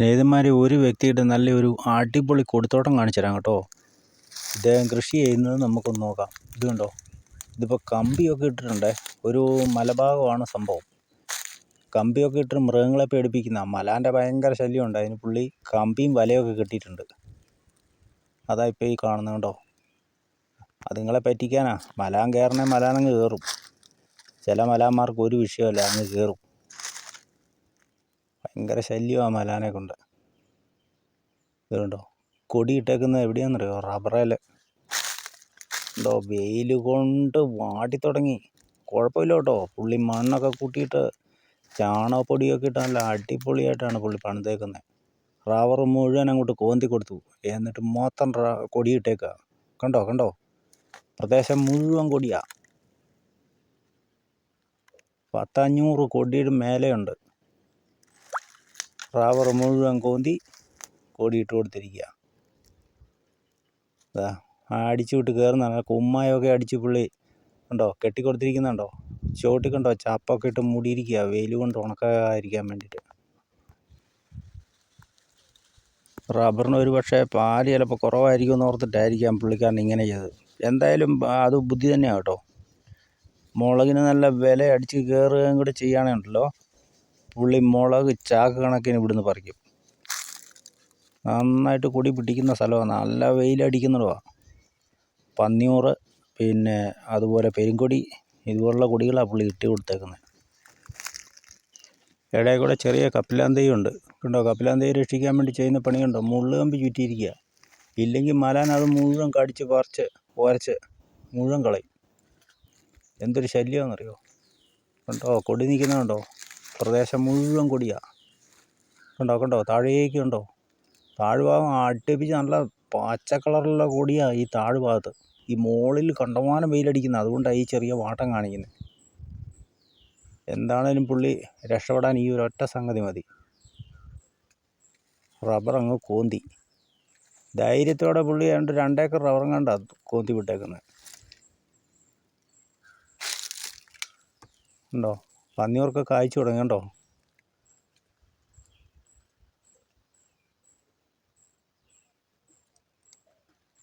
സ്നേഹിതന്മാരെ ഒരു വ്യക്തിയുടെ നല്ലൊരു അടിപൊളി കൊടുത്തോട്ടം കാണിച്ചു തരാം കേട്ടോ. ഇദ്ദേഹം കൃഷി ചെയ്യുന്നത് നമുക്കൊന്ന് നോക്കാം. ഇത് കണ്ടോ? ഇതിപ്പോൾ കമ്പിയൊക്കെ ഇട്ടിട്ടുണ്ടേ. ഒരു മലഭാഗമാണ് സംഭവം. കമ്പിയൊക്കെ ഇട്ട് മൃഗങ്ങളെ പേടിപ്പിക്കുന്ന മലാന്റെ ഭയങ്കര ശല്യമുണ്ട്. അതിന് പുള്ളി കമ്പിയും വലയൊക്കെ കെട്ടിയിട്ടുണ്ട്. അതാ ഇപ്പോൾ ഈ കാണുന്നത് കണ്ടോ? അതുങ്ങളെ പറ്റിക്കാനാ. മലാൻ കയറണേ മലാനങ്ങ് കയറും. ചില മലാന്മാർക്ക് ഒരു വിഷയമല്ല അങ്ങ് കയറും. ഭയങ്കര ശല്യമാണ് മലാനെ കൊണ്ട്. ഇതുണ്ടോ? കൊടി ഇട്ടേക്കുന്നത് എവിടെയാണെന്നറിയോ റബ്ബറേൽ ഉണ്ടോ വെയിൽ കൊണ്ട് വാടി തുടങ്ങി. കുഴപ്പമില്ല കേട്ടോ പുള്ളി മണ്ണൊക്കെ കൂട്ടിയിട്ട് ചാണകപ്പൊടിയൊക്കെ ഇട്ട് നല്ല അടിപൊളിയായിട്ടാണ് പുള്ളി പണിതേക്കുന്നത് റബ്ബർ മുഴുവൻ അങ്ങോട്ട് കോന്തി കൊടുത്തു. എന്നിട്ട് മൊത്തം കൊടി ഇട്ടേക്കുക കണ്ടോ? കണ്ടോ? പ്രദേശം മുഴുവൻ കൊടിയാണ് പത്തഞ്ഞൂറ് കൊടിയുടെ മേലെയുണ്ട്. റബ്ബർ മുഴുവൻ കോന്തി കൊടിയിട്ട് കൊടുത്തിരിക്കുക അതാ അടിച്ചു വിട്ട് കയറുന്നതാണ് കുമ്മായൊക്കെ അടിച്ച് പുള്ളി ഉണ്ടോ കെട്ടിക്കൊടുത്തിരിക്കുന്നുണ്ടോ? ചോട്ടിൽ കണ്ടോ ചാപ്പൊക്കെ ഇട്ട് മൂടിയിരിക്കുക വെയിൽ കൊണ്ട് ഉണക്കാതിരിക്കാൻ വേണ്ടിയിട്ട് റബ്ബറിന് ഒരു പക്ഷേ പാൽ ചിലപ്പോൾ കുറവായിരിക്കും എന്ന് ഓർത്തിട്ടായിരിക്കാം പുള്ളിക്കാരൻ ഇങ്ങനെ ചെയ്തത്. എന്തായാലും അത് ബുദ്ധി തന്നെയാണ് കേട്ടോ. മുളകിന് നല്ല വില അടിച്ച് കയറുകയും കൂടെ ചെയ്യുകയാണെങ്കിലോ പുള്ളി മുളക് ചാക്ക് കണക്കിന് ഇവിടുന്ന് പറിക്കും. നന്നായിട്ട് കൊടി പിടിക്കുന്ന സ്ഥലമാണ് നല്ല വെയിലടിക്കുന്നിടമാണ് പന്നിയൂറ് പിന്നെ അതുപോലെ പെരുങ്കൊടി ഇതുപോലുള്ള കൊടികളാണ് പുള്ളി ഇട്ട് കൊടുത്തേക്കുന്നത് ഇടയിൽ കൂടെ ചെറിയ കപ്പിലാന്തയുണ്ട്. കണ്ടോ? കപ്പിലാന്തയെ രക്ഷിക്കാൻ വേണ്ടി ചെയ്യുന്ന പണിയുണ്ടോ? കണ്ടോ കമ്പി ചുറ്റിയിരിക്കുക ഇല്ലെങ്കിൽ മലാൻ അത് മുഴുവൻ കടിച്ച് പറിച്ച് ഉരച്ച് മുഴുവൻ കളയും. എന്തൊരു ശല്യമാണെന്നറിയോ? കണ്ടോ? കൊടി നിൽക്കുന്നുണ്ടോ പ്രദേശം മുഴുവൻ കൊടിയാണ് കണ്ടോ കണ്ടോ? താഴേക്ക് കണ്ടോ? താഴ്ഭാഗം അടുപ്പിച്ച് നല്ല പച്ച കളറുള്ള കൊടിയാണ് ഈ താഴ്ഭാഗത്ത്. ഈ മോളിൽ കണ്ടമാനം വെയിലടിക്കുന്നത്. അതുകൊണ്ടാണ് ഈ ചെറിയ വാട്ടം കാണിക്കുന്നത്. എന്താണേലും പുള്ളി രക്ഷപ്പെടാൻ ഈ ഒരു ഒറ്റ സംഗതി മതി. റബ്ബർ അങ്ങ് കോന്തി. ധൈര്യത്തോടെ പുള്ളി രണ്ട് രണ്ടേക്കർ റബ്ബറും കണ്ടാ കോന്തി വിട്ടേക്കുന്നത്. ഉണ്ടോ പന്നിയോർക്ക് കായ്ച്ചു തുടങ്ങണ്ടോ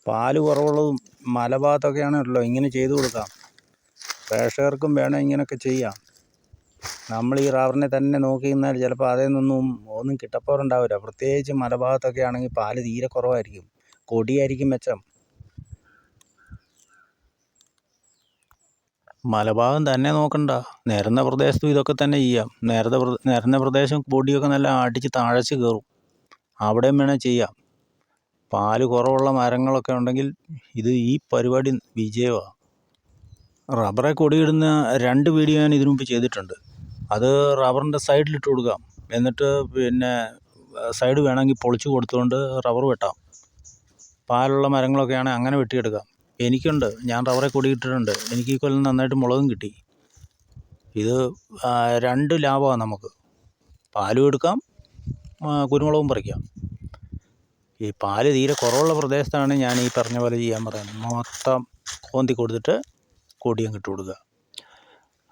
പാൽ കുറവുള്ളതും മലഭാഗത്തൊക്കെയാണല്ലോ ഇങ്ങനെ ചെയ്തു കൊടുക്കാം. പ്രേക്ഷകർക്കും വേണം ഇങ്ങനെയൊക്കെ ചെയ്യാം. നമ്മൾ ഈ റബ്ബറിനെ തന്നെ നോക്കി നിന്നാൽ ചിലപ്പോൾ അതിൽ നിന്നും ഒന്നും കിട്ടപ്പോറുണ്ടാവില്ല പ്രത്യേകിച്ച് മലഭാഗത്തൊക്കെ ആണെങ്കിൽ പാൽ തീരെ കുറവായിരിക്കും. കൊടിയായിരിക്കും മെച്ചം. മലഭാഗം തന്നെ നോക്കണ്ട. നിരന്ന പ്രദേശത്തും ഇതൊക്കെ തന്നെ ചെയ്യാം. നിരന്ന നിരന്ന പ്രദേശം പൊടിയൊക്കെ നല്ല അടിച്ച് താഴച്ച് കയറും. അവിടെയും വേണേൽ ചെയ്യാം. പാൽ കുറവുള്ള മരങ്ങളൊക്കെ ഉണ്ടെങ്കിൽ ഇത് ഈ പരിപാടി വിജയമാണ് റബ്ബറെ കൊടിയിടുന്ന രണ്ട് വീഡിയോ ഞാൻ ഇതിനു മുമ്പ് ചെയ്തിട്ടുണ്ട്. അത് റബ്ബറിന്റെ സൈഡിലിട്ട് കൊടുക്കാം. എന്നിട്ട് പിന്നെ സൈഡ് വേണമെങ്കിൽ പൊളിച്ച് കൊടുത്തുകൊണ്ട് റബ്ബർ വെട്ടാം. പാലുള്ള മരങ്ങളൊക്കെ ആണെങ്കിൽ അങ്ങനെ വെട്ടിയെടുക്കാം. എനിക്കുണ്ട്. ഞാൻ റബ്ബറെ കൊടിയിട്ടിട്ടുണ്ട് എനിക്ക് ഈ കൊല്ലം നന്നായിട്ട് മുളകും കിട്ടി. ഇത് രണ്ട് ലാഭമാണ് നമുക്ക്. പാലും എടുക്കാം കുരുമുളകും പറിക്കാം. ഈ പാൽ തീരെ കുറവുള്ള പ്രദേശത്താണ് ഞാൻ ഈ പറഞ്ഞ പോലെ ചെയ്യാൻ പറയുന്നത്. മൊത്തം കോന്തി കൊടുത്തിട്ട് കൊടിയും കിട്ടി കൊടുക്കുക.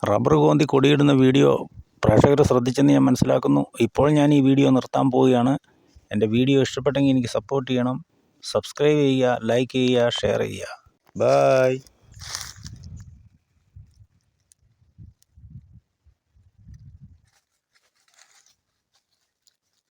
റബ്ബർ കോന്തി കൊടിയിടുന്ന വീഡിയോ പ്രേക്ഷകർ ശ്രദ്ധിച്ചെന്ന് ഞാൻ മനസ്സിലാക്കുന്നു. ഇപ്പോൾ ഞാൻ ഈ വീഡിയോ നിർത്താൻ പോവുകയാണ്. എന്റെ വീഡിയോ ഇഷ്ടപ്പെട്ടെങ്കിൽ എനിക്ക് സപ്പോർട്ട് ചെയ്യണം. സബ്സ്ക്രൈബ് ചെയ്യുക ലൈക്ക് ചെയ്യുക ഷെയർ ചെയ്യുക. Bye.